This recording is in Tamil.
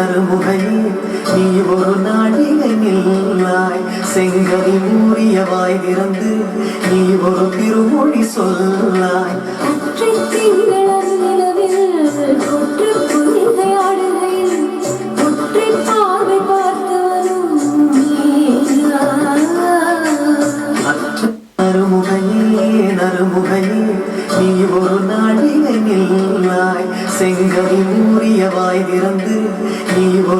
அருமுகையே நீ ஒரு நாடிகை நில்லாய். செங்கனி மூறியவாய் திறந்து நீ ஒரு திருமொழி சொல்லாய். செங்கடல் மூறியவாய் திறந்து நீ ஒரு